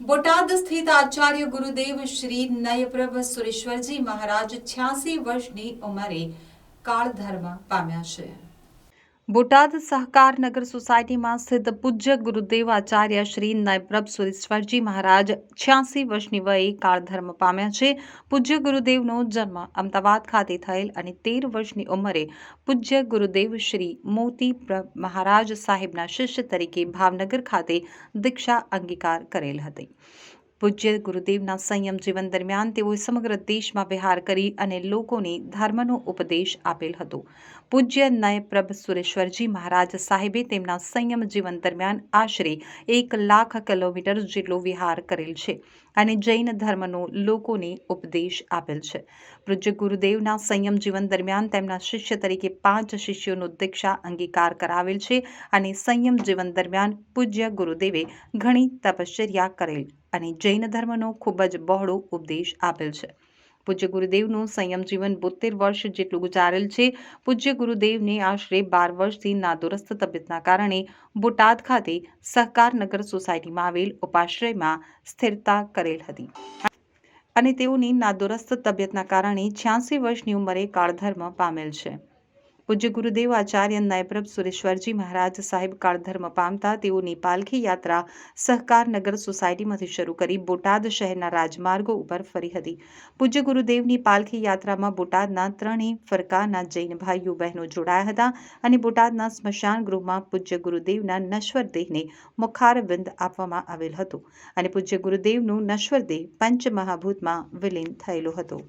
બોટાદ સ્થિત આચાર્ય ગુરુદેવ શ્રી નયપ્રભ સુરેશ્વરજી મહારાજ છ્યાસી વર્ષની ઉંમરે કાળધર્મ પામ્યા છે. બોટાદ સહકારનગર સોસાયટીમાં સ્થિત પૂજ્ય ગુરુદેવ આચાર્ય શ્રી નયપ્રભ સુરેશ્વરજી મહારાજ છ્યાસી વર્ષની વયે કાળધર્મ પામ્યા છે. પૂજ્ય ગુરુદેવનો જન્મ અમદાવાદ ખાતે થયેલ અને તેર વર્ષની ઉંમરે પૂજ્ય ગુરુદેવ શ્રી મોતી મહારાજ સાહેબના શિષ્ય તરીકે ભાવનગર ખાતે દીક્ષા અંગીકાર કરેલ હતી. પૂજ્ય ગુરુદેવના સંયમ જીવન દરમિયાન તેઓએ સમગ્ર દેશમાં વિહાર કરી અને લોકોને ધર્મનો ઉપદેશ આપેલ હતો. પૂજ્ય નયપ્રભ સુરેશ્વરજી મહારાજ સાહેબે તેમના સંયમ જીવન દરમિયાન આશરે એક લાખ કિલોમીટર જેટલો વિહાર કરેલ છે અને જૈન ધર્મનો લોકોને ઉપદેશ આપેલ છે. પૂજ્ય ગુરુદેવના સંયમ જીવન દરમિયાન તેમના શિષ્ય તરીકે પાંચ શિષ્યોનો દીક્ષા અંગીકાર કરાવેલ છે અને સંયમ જીવન દરમિયાન પૂજ્ય ગુરુદેવે ઘણી તપશ્ચર્યા કરેલ અને જૈન ધર્મનો ખૂબ જ બહોળો ઉપદેશ આપેલ છે. પૂજ્ય ગુરુદેવનું સંયમ જીવન બોતેર વર્ષ જેટલું ગુજારેલ છે. પૂજ્ય ગુરુદેવને આશરે બાર વર્ષથી નાદુરસ્ત તબિયતના કારણે બોટાદ ખાતે સહકારનગર સોસાયટીમાં આવેલ ઉપાશ્રયમાં સ્થિરતા કરેલ હતી. અને તેઓની નાદુરસ્ત તબિયતના કારણે છ્યાસી વર્ષની ઉંમરે કાળધર્મ પામેલ છે. પૂજ્ય ગુરુદેવ આચાર્ય નાયપ્રભ સુરેશ્વરજી મહારાજ સાહેબ કાળધર્મ પામતા તેઓની પાલખી યાત્રા સહકારનગર સોસાયટીમાંથી શરૂ કરી બોટાદ શહેરના રાજમાર્ગો ઉપર ફરી હતી. પૂજ્ય ગુરુદેવની પાલખી યાત્રામાં બોટાદના ત્રણેય ફરકાના જૈન ભાઈઓ બહેનો જોડાયા હતા અને બોટાદના સ્મશાન ગૃહમાં પૂજ્ય ગુરુદેવના નશ્વર દેહને મુખારવિંદ આપવામાં આવેલ હતો અને પૂજ્ય ગુરુદેવનું નશ્વર દેહ પંચમહાભૂતમાં વિલીન થયેલો હતો.